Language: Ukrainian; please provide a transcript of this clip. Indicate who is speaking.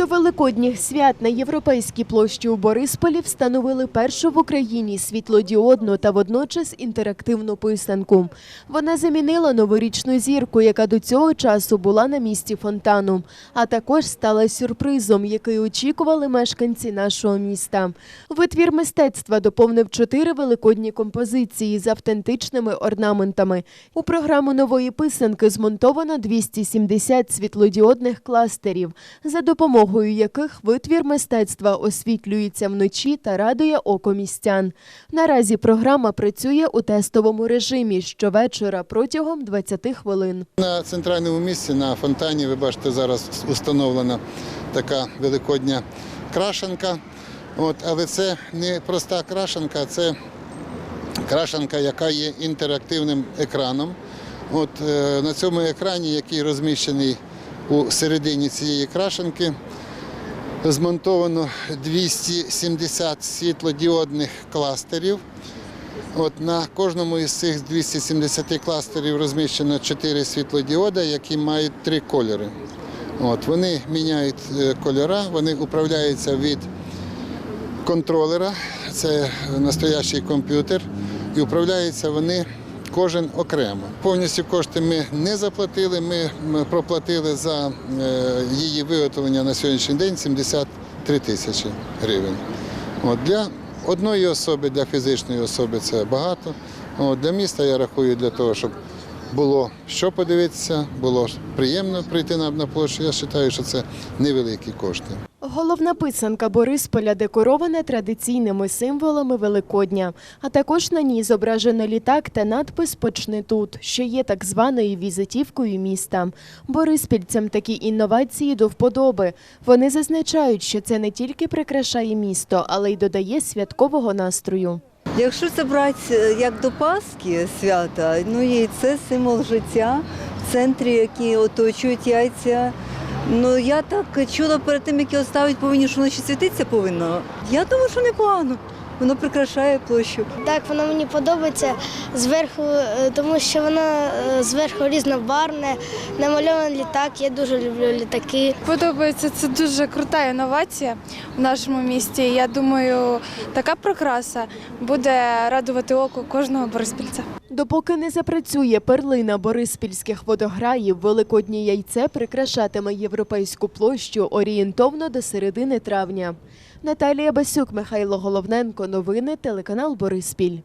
Speaker 1: До великодніх свят на європейській площі у Борисполі встановили першу в Україні світлодіодну та водночас інтерактивну писанку. Вона замінила новорічну зірку, яка до цього часу була на місці фонтану, а також стала сюрпризом, який очікували мешканці нашого міста. Витвір мистецтва доповнив чотири великодні композиції з автентичними орнаментами. У програму нової писанки змонтовано 270 світлодіодних кластерів, за допомогою яких витвір мистецтва освітлюється вночі та радує око містян. Наразі програма працює у тестовому режимі щовечора протягом 20 хвилин.
Speaker 2: На центральному місці на фонтані ви бачите, зараз установлена така великодня крашенка. От, але це не проста крашенка, це крашенка, яка є інтерактивним екраном. От, е, на цьому екрані, який розміщений у середині цієї крашенки, змонтовано 270 світлодіодних кластерів. От на кожному із цих 270 кластерів розміщено 4 світлодіода, які мають три кольори. От, вони міняють е, кольора, вони управляються від контролера, це настоящий комп'ютер, і управляються вони кожен окремо. Повністю кошти ми не заплатили, ми проплатили за е, її виготовлення на сьогоднішній день 73 тисячі гривень. Для одної особи, для фізичної особи це багато. Для міста я рахую для того, щоб було що подивитися, було приємно прийти на площу. Я вважаю, що це невеликі кошти.
Speaker 1: Головна писанка Борисполя декорована традиційними символами Великодня, а також на ній зображено літак та надпис Почни тут, що є так званою візитівкою міста. Бориспільцям такі інновації до вподоби. Вони зазначають, що це не тільки прикрашає місто, але й додає святкового настрою.
Speaker 3: Якщо це брати е, як до Пасхи свята, ну яйце символ життя в центрі, які оточують яйця. Ну я так чула перед тим, як його ставить, повинні, що воно ще світитися повинно. Я думаю, що непогано. Воно прикрашає площу.
Speaker 4: Так, воно мені подобається зверху, е, тому що воно е, зверху різнобарвне, намальований літак. Я дуже люблю літаки.
Speaker 5: Подобається це дуже крута інновація в нашому місті. Я думаю, така прикраса буде радувати око кожного бориспільця.
Speaker 1: Допоки не запрацює перлина бориспільських водограїв, великоднє яйце прикрашатиме європейську площу орієнтовно до середини травня. Наталія Басюк, Михайло Головненко. Новини телеканал Бориспіль.